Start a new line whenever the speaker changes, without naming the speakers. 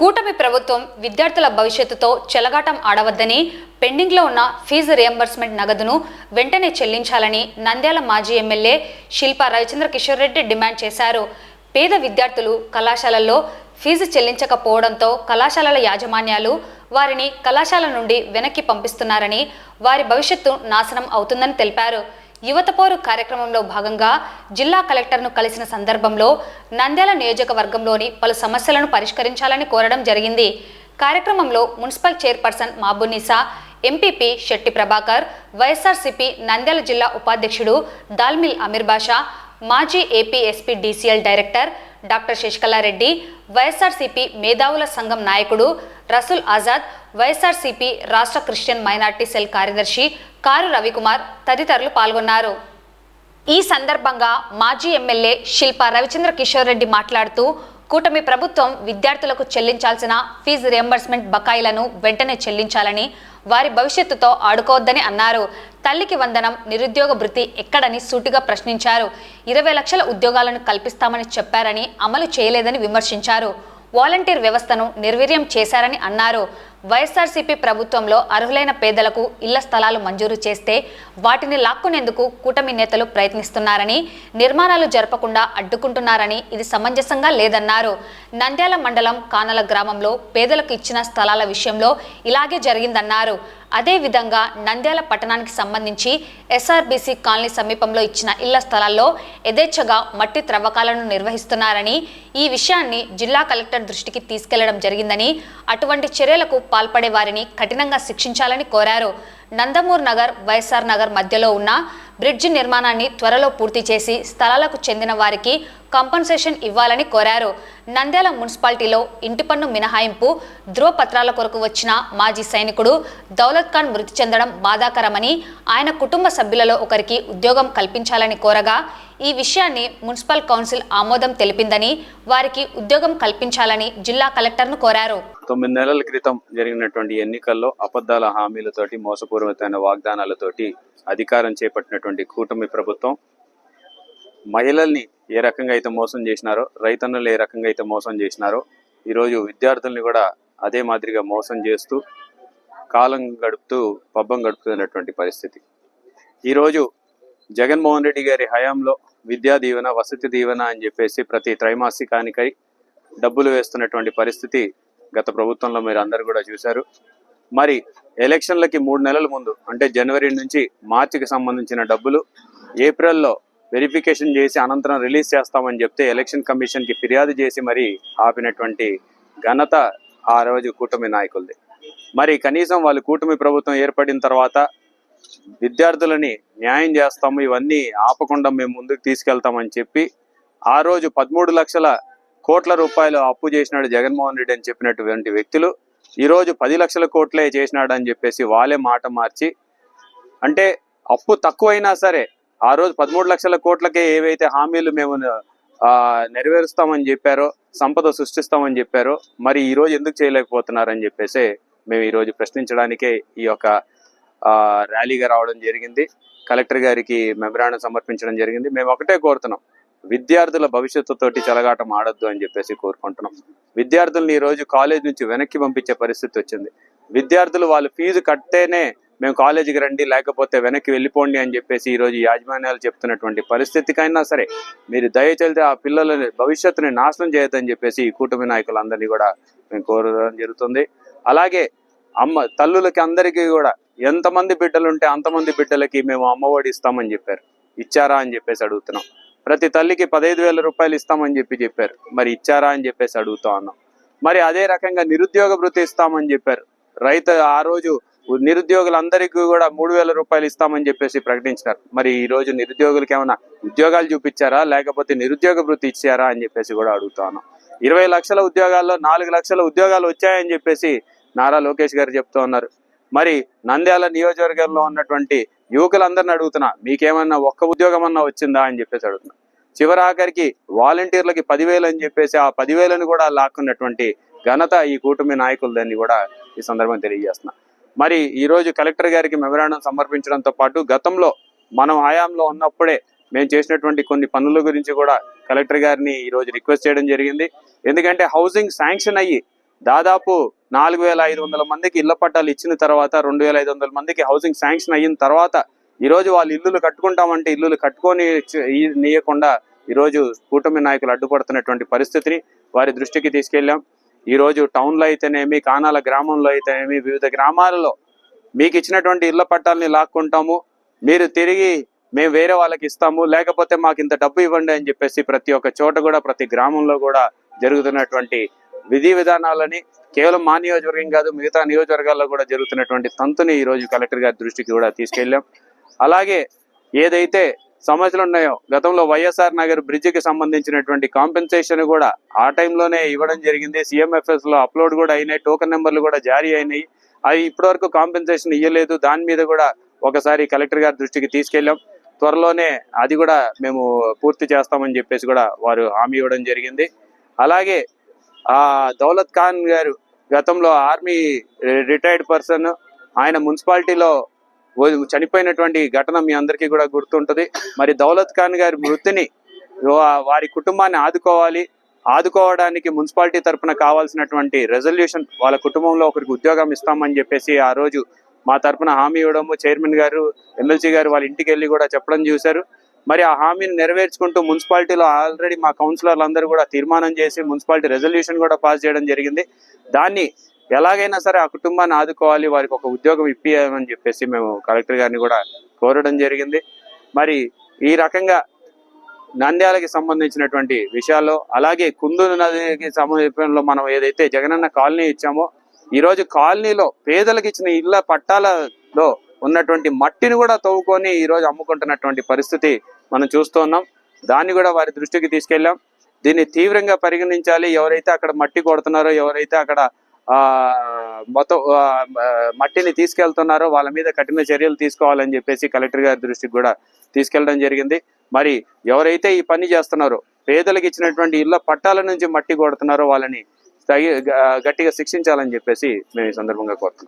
కూటమి ప్రభుత్వం విద్యార్థుల భవిష్యత్తుతో చెలగాటం ఆడవద్దని పెండింగ్లో ఉన్న ఫీజు రియంబర్స్మెంట్ నగదును వెంటనే చెల్లించాలని నంద్యాల మాజీ ఎమ్మెల్యే శిల్పా రవిచంద్ర కిషోర్ రెడ్డి డిమాండ్ చేశారు. పేద విద్యార్థులు కళాశాలల్లో ఫీజు చెల్లించకపోవడంతో కళాశాలల యాజమాన్యాలు వారిని కళాశాల నుండి వెనక్కి పంపిస్తున్నారని వారి భవిష్యత్తు నాశనం అవుతుందని తెలిపారు. యువత పోరు కార్యక్రమంలో భాగంగా జిల్లా కలెక్టర్ను కలిసిన సందర్భంలో నంద్యాల నియోజకవర్గంలోని పలు సమస్యలను పరిష్కరించాలని కోరడం జరిగింది. కార్యక్రమంలో municipal chairperson Mabunisa MPP Shetty Prabhakar YSRCP Nandyal జిల్లా ఉపాధ్యక్షుడు దాల్మిల్ అమీర్ బాషా మాజీ AP SP DCL director doctor Sasikala Reddy YSRCP మేధావుల సంఘం నాయకుడు రసూల్ ఆజాద్ వైఎస్ఆర్సీపీ రాష్ట్ర క్రిస్టియన్ మైనార్టీ సెల్ కార్యదర్శి కారు రవికుమార్ తదితరులు పాల్గొన్నారు. ఈ సందర్భంగా మాజీ ఎమ్మెల్యే శిల్పా రవిచంద్ర కిషోర్ రెడ్డి మాట్లాడుతూ కూటమి ప్రభుత్వం విద్యార్థులకు చెల్లించాల్సిన ఫీజు రియంబర్స్మెంట్ బకాయిలను వెంటనే చెల్లించాలని వారి భవిష్యత్తుతో ఆడుకోవద్దని అన్నారు. తల్లికి వందనం నిరుద్యోగ భృతి ఎక్కడని సూటిగా ప్రశ్నించారు. ఇరవై లక్షల ఉద్యోగాలను కల్పిస్తామని చెప్పారని అమలు చేయలేదని విమర్శించారు. వాలంటీర్ వ్యవస్థను నిర్వీర్యం చేశారని అన్నారు. వైఎస్ఆర్సీపీ ప్రభుత్వంలో అర్హులైన పేదలకు ఇళ్ళ స్థలాలు మంజూరు చేస్తే వాటిని లాక్కునేందుకు కూటమి నేతలు ప్రయత్నిస్తున్నారని నిర్మాణాలు జరపకుండా అడ్డుకుంటున్నారని ఇది సమంజసంగా లేదన్నారు. నంద్యాల మండలం కానల గ్రామంలో పేదలకు ఇచ్చిన స్థలాల విషయంలో ఇలాగే జరిగిందన్నారు. అదేవిధంగా నంద్యాల పట్టణానికి సంబంధించి ఎస్ఆర్బీసీ కాలనీ సమీపంలో ఇచ్చిన ఇళ్ళ స్థలాల్లో యథేచ్ఛగా మట్టి త్రవ్వకాలను నిర్వహిస్తున్నారని ఈ విషయాన్ని జిల్లా కలెక్టర్ దృష్టికి తీసుకెళ్ళడం జరిగిందని అటువంటి చర్యలకు పాల్పడే వారిని కఠినంగా శిక్షించాలని కోరారు. నందమూర్ నగర్ వైఎస్ఆర్ నగర్ మధ్యలో ఉన్న బ్రిడ్జి నిర్మాణాన్ని త్వరలో పూర్తి చేసి స్థలాలకు చెందిన వారికి కంపన్సేషన్ ఇవ్వాలని కోరారు. నంద్యాల మున్సిపాలిటీలో ఇంటి పన్ను మినహాయింపు ధృవపత్రాల కొరకు వచ్చిన మాజీ సైనికుడు దౌలత్ ఖాన్ మృతి చెందడం బాధాకరమని ఆయన కుటుంబ సభ్యులలో ఒకరికి ఉద్యోగం కల్పించాలని కోరగా ఈ విషయాన్ని మున్సిపల్ కౌన్సిల్ ఆమోదం తెలిపిందని వారికి ఉద్యోగం కల్పించాలని జిల్లా కలెక్టర్ను కోరారు.
తొమ్మిది నెలల క్రితం జరిగినటువంటి ఎన్నికల్లో అబద్ధాల హామీలతోటి మోసపూరితమైన వాగ్దానాలతోటి అధికారం చేపట్టినటువంటి కూటమి ప్రభుత్వం మహిళల్ని ఏ రకంగా అయితే మోసం చేసినారో రైతన్నులు ఏ రకంగా అయితే మోసం చేసినారో ఈరోజు విద్యార్థుల్ని కూడా అదే మాదిరిగా మోసం చేస్తూ కాలం గడుపుతూ పబ్బం గడుపుతున్నటువంటి పరిస్థితి. ఈరోజు జగన్మోహన్ రెడ్డి గారి హయాంలో విద్యా దీవెన వసతి దీవెన అని చెప్పేసి ప్రతి త్రైమాసికానికై డబ్బులు వేస్తున్నటువంటి పరిస్థితి గత ప్రభుత్వంలో మీరు అందరు కూడా చూశారు. మరి ఎలక్షన్లకి మూడు నెలల ముందు అంటే జనవరి నుంచి మార్చికి సంబంధించిన డబ్బులు ఏప్రిల్లో వెరిఫికేషన్ చేసి అనంతరం రిలీజ్ చేస్తామని చెప్తే ఎలక్షన్ కమిషన్కి ఫిర్యాదు చేసి మరి ఆపినటువంటి ఘనత ఆ రోజు కూటమి నాయకులది. మరి కనీసం వాళ్ళు కూటమి ప్రభుత్వం ఏర్పడిన తర్వాత విద్యార్థులని న్యాయం చేస్తాము ఇవన్నీ ఆపకుండా మేము ముందుకు తీసుకెళ్తామని చెప్పి ఆ రోజు పదమూడు లక్షల కోట్ల రూపాయలు అప్పు చేసినాడు జగన్మోహన్ రెడ్డి అని చెప్పినటువంటి వ్యక్తులు. ఈరోజు పది లక్షల కోట్లే చేసినాడు అని చెప్పేసి వాళ్ళే మాట మార్చి అంటే అప్పు తక్కువైనా సరే ఆ రోజు పదమూడు లక్షల కోట్లకే ఏవైతే హామీలు మేము నెరవేరుస్తామని చెప్పారో సంపద సృష్టిస్తామని చెప్పారో మరి ఈ రోజు ఎందుకు చేయలేకపోతున్నారని చెప్పేసి మేము ఈ రోజు ప్రశ్నించడానికే ఈ యొక్క ర్యాలీగా రావడం జరిగింది. కలెక్టర్ గారికి మెమరాండం సమర్పించడం జరిగింది. మేము ఒకటే కోరుతున్నాం. విద్యార్థుల భవిష్యత్తుతోటి చెలగాటం ఆడొద్దు అని చెప్పేసి కోరుకుంటున్నాం. విద్యార్థుల్ని ఈ రోజు కాలేజ్ నుంచి వెనక్కి పంపించే పరిస్థితి వచ్చింది. విద్యార్థులు వాళ్ళు ఫీజు కట్టేనే మేము కాలేజీకి రండి లేకపోతే వెనక్కి వెళ్ళిపోండి అని చెప్పేసి ఈ రోజు యాజమాన్యాలు చెప్తున్నటువంటి పరిస్థితికైనా సరే మీరు దయచేసి ఆ పిల్లల భవిష్యత్తుని నాశనం చేయొద్దని చెప్పేసి ఈ కూటమి నాయకులందరినీ కూడా మేము కోరడం జరుగుతుంది. అలాగే అమ్మ తల్లులకి అందరికీ కూడా ఎంతమంది బిడ్డలు ఉంటే అంతమంది బిడ్డలకి మేము అమ్మఒడి ఇస్తామని చెప్పారు. ఇచ్చారా అని చెప్పేసి అడుగుతున్నాం. ప్రతి తల్లికి పదహైదు వేల రూపాయలు ఇస్తామని చెప్పి చెప్పారు. మరి ఇచ్చారా అని చెప్పేసి అడుగుతా ఉన్నాం. మరి అదే రకంగా నిరుద్యోగ భృతి ఇస్తామని చెప్పారు. రైతు ఆ రోజు నిరుద్యోగులందరికీ కూడా మూడు వేల రూపాయలు ఇస్తామని చెప్పేసి ప్రకటించినారు. మరి ఈ రోజు నిరుద్యోగులకి ఏమైనా ఉద్యోగాలు చూపించారా? లేకపోతే నిరుద్యోగ వృత్తి ఇచ్చారా? అని చెప్పేసి కూడా అడుగుతాను ఇరవై లక్షల ఉద్యోగాల్లో నాలుగు లక్షల ఉద్యోగాలు వచ్చాయని చెప్పేసి నారా లోకేష్ గారు చెప్తూ ఉన్నారు. మరి నంద్యాల నియోజకవర్గంలో ఉన్నటువంటి యువకులందరిని అడుగుతున్నా మీకేమన్నా ఒక్క ఉద్యోగం అన్నా వచ్చిందా అని చెప్పేసి అడుగుతున్నా. చివరి ఆఖరికి వాలంటీర్లకి పదివేలు అని చెప్పేసి ఆ పదివేలను కూడా లాక్కున్నటువంటి ఘనత ఈ కూటమి నాయకులదని కూడా ఈ సందర్భంగా తెలియజేస్తున్నా. మరి ఈరోజు కలెక్టర్ గారికి మెమరాండం సమర్పించడంతో పాటు గతంలో మనం హయాంలో ఉన్నప్పుడే మేము చేసినటువంటి కొన్ని పనుల గురించి కూడా కలెక్టర్ గారిని ఈరోజు రిక్వెస్ట్ చేయడం జరిగింది. ఎందుకంటే హౌసింగ్ శాంక్షన్ అయ్యి దాదాపు నాలుగు వేల ఐదు వందల మందికి ఇళ్ళ పట్టాలు ఇచ్చిన తర్వాత రెండు వేల ఐదు వందల మందికి హౌసింగ్ శాంక్షన్ అయిన తర్వాత ఈరోజు వాళ్ళు ఇల్లులు కట్టుకుంటామంటే ఇల్లులు కట్టుకొని నీయకుండా ఈరోజు కూటమి నాయకులు అడ్డుపడుతున్నటువంటి పరిస్థితిని వారి దృష్టికి తీసుకెళ్ళాం. ఈరోజు టౌన్లో అయితేనేమి కానాల గ్రామంలో అయితేనేమి వివిధ గ్రామాలలో మీకు ఇచ్చినటువంటి ఇళ్ళ పట్టాలని లాక్కుంటాము. మీరు తిరిగి మేము వేరే వాళ్ళకి ఇస్తాము. లేకపోతే మాకు ఇంత డబ్బు ఇవ్వండి అని చెప్పేసి ప్రతి ఒక్క చోట కూడా ప్రతి గ్రామంలో కూడా జరుగుతున్నటువంటి విధి విధానాలని కేవలం మా నియోజకవర్గం కాదు మిగతా నియోజకవర్గాల్లో కూడా జరుగుతున్నటువంటి తంతుని ఈరోజు కలెక్టర్ గారి దృష్టికి కూడా తీసుకెళ్ళాం. అలాగే ఏదైతే సమస్యలు ఉన్నాయో గతంలో వైఎస్ఆర్ నగర్ బ్రిడ్జికి సంబంధించినటువంటి కాంపెన్సేషన్ కూడా ఆ టైంలోనే ఇవ్వడం జరిగింది. సిఎంఎఫ్ఎస్లో అప్లోడ్ కూడా అయినాయి టోకెన్ నెంబర్లు కూడా జారీ అయినాయి. అవి ఇప్పటివరకు కాంపెన్సేషన్ ఇవ్వలేదు దాని మీద కూడా ఒకసారి కలెక్టర్ గారి దృష్టికి తీసుకెళ్ళాం. త్వరలోనే అది కూడా మేము పూర్తి చేస్తామని చెప్పేసి కూడా వారు హామీ ఇవ్వడం జరిగింది. అలాగే ఆ దౌలత్ ఖాన్ గారు గతంలో ఆర్మీ రిటైర్డ్ పర్సన్ ఆయన మున్సిపాలిటీలో చనిపోయినటువంటి ఘటన మీ అందరికీ కూడా గుర్తుంటది. మరి దౌలత్ ఖాన్ గారి మృతిని వారి కుటుంబాన్ని ఆదుకోవాలి. ఆదుకోవడానికి మున్సిపాలిటీ తరపున కావాల్సినటువంటి రెజల్యూషన్ వాళ్ళ కుటుంబంలో ఒకరికి ఉద్యోగం ఇస్తామని చెప్పేసి ఆ రోజు మా తరపున హామీ ఇవ్వడము చైర్మన్ గారు ఎమ్మెల్సీ గారు వాళ్ళ ఇంటికి వెళ్ళి కూడా చెప్పడం చూశారు. మరి ఆ హామీని నెరవేర్చుకుంటూ మున్సిపాలిటీలో ఆల్రెడీ మా కౌన్సిలర్లు అందరూ కూడా తీర్మానం చేసి మున్సిపాలిటీ రెజల్యూషన్ కూడా పాస్ చేయడం జరిగింది. దాన్ని ఎలాగైనా సరే ఆ కుటుంబాన్ని ఆదుకోవాలి వారికి ఒక ఉద్యోగం ఇప్పియమని చెప్పేసి మేము కలెక్టర్ గారిని కూడా కోరడం జరిగింది. మరి ఈ రకంగా నంద్యాలకి సంబంధించినటువంటి విషయాల్లో అలాగే కుందూరు నదికి సమీపంలో మనం ఏదైతే జగనన్న కాలనీ ఇచ్చామో ఈరోజు కాలనీలో పేదలకు ఇచ్చిన ఇళ్ళ పట్టాలలో ఉన్నటువంటి మట్టిని కూడా తవ్వుకొని ఈరోజు అమ్ముకుంటున్నటువంటి పరిస్థితి మనం చూస్తున్నాం దాన్ని కూడా వారి దృష్టికి తీసుకెళ్ళాం. దీన్ని తీవ్రంగా పరిగణించాలి. ఎవరైతే అక్కడ మట్టి కొడుతున్నారో ఎవరైతే అక్కడ మొత్తం మట్టిని తీసుకెళ్తున్నారో వాళ్ళ మీద కఠిన చర్యలు తీసుకోవాలని చెప్పేసి కలెక్టర్ గారి దృష్టికి కూడా తీసుకెళ్ళడం జరిగింది. మరి ఎవరైతే ఈ పని చేస్తున్నారో పేదలకు ఇచ్చినటువంటి ఇళ్ళ పట్టాల నుంచి మట్టి కొడుతున్నారో వాళ్ళని తగి గట్టిగా శిక్షించాలని చెప్పేసి మేము ఈ సందర్భంగా కోరుతున్నాం.